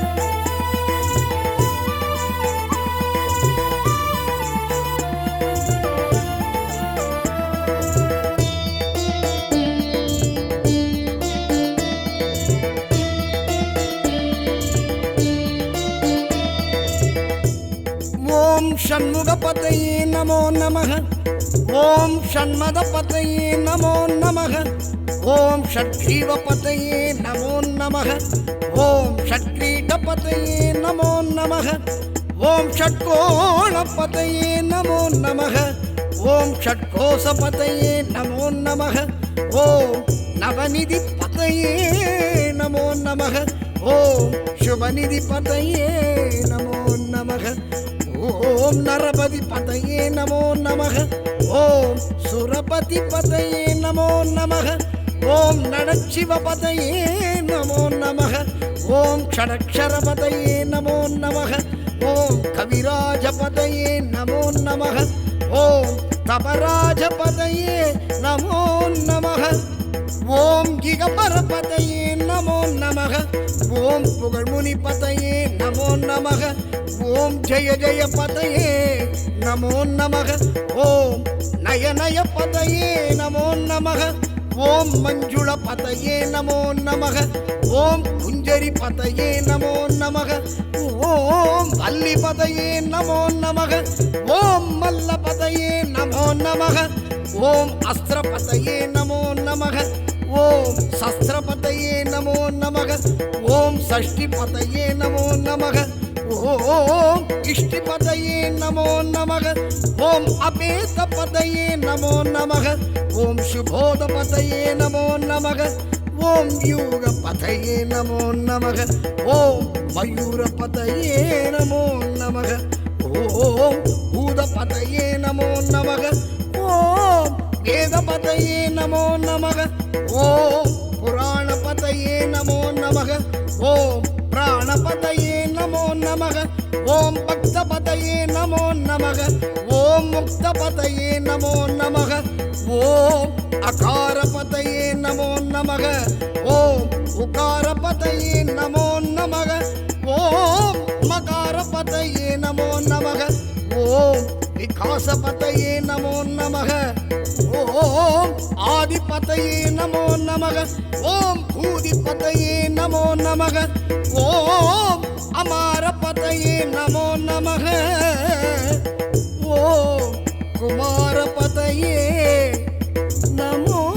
Thank you. ஓம் ஷண்முகபதையே நமோ நமக. ஓம் ஷண்மதபதையே நமோ நமக. ஓம் ஷட்ஜீவபதையே நமோ நமக. ஓம் ஷட்கிரீடபதையே நமோ நமக. ஓம் ஷட்கோணபதையே நமோ நமக. ஓம் ஷட்கோசபதையே நமோ நமக. ஓம் நவநிதி பதையே நமோ நமக. ஓம் சுபநிதி பதையே நமோ ஓம் நரபதி பதையே நமோ நமக. ஓம் சுரபதி பதையே நமோ நமக. ஓம் நடச்சிவ பதையே நமோ நமக. ஓம் ஷடக்ஷர பதையே நமோ நமக. ஓம் கவிராஜ பதையே நமோ நமக. ஓம் தபராஜ பதையே நமோ நமக. ஓம் கிகபர பதையே நமோ நமக. ஓம் புகழ்முனி பதையே நமோ நமக. ஓம் ஜெய ஜெய பதையே நமோ நமக. ஓம் நயநய பதையே நமோ நமக. ஓம் மஞ்சுள பதையே நமோ நமக. ஓம் குஞ்சரி பதையே நமோ நமக. ஓம் வள்ளி பதையே நமோ நமக. ஓம் மல்ல பதையே நமோ நமக. ஓம் அஸ்திர பதையே நமோ நமக. ஓம் சஸ்திரபதையே நமோ நமக. ஓம் சஷ்டி பதையே நமோ நமக. ஓம் இஷ்டிபதையே நமோ நமக. ஓம் அபேதபதையே நமோ நமக. ஓம் சுபோதபதையே நமோ நமக. ஓம் யூகபதையே நமோ நமக. ஓம் மயூரபதையே நமோ நமக. ஓம் பூதபதையே நமோ நமக. ஓம் வேதபதையே நமோ நமக. ஓம் புராணபதையே நமோ நமக. ஓம் நமக. ஓம் பக்த பதையே நமோ நமக. ஓம் முக்த பதையே நமோ நமக. ஓம் அகார பதையே நமோ நமக. ஓம் உகார பதையே நமோ நமக. ஓம் மகார பதையே நமோ நமக. ஓம் விகாச பதையே நமோ நமக. ஓம் ஆதிபதையே நமோ நமக. ஓம் பூதிபதையே நமோ நமக. ஓம் அமாரபதையே நமோ நமக. ஓம் குமாரபதையே நமோ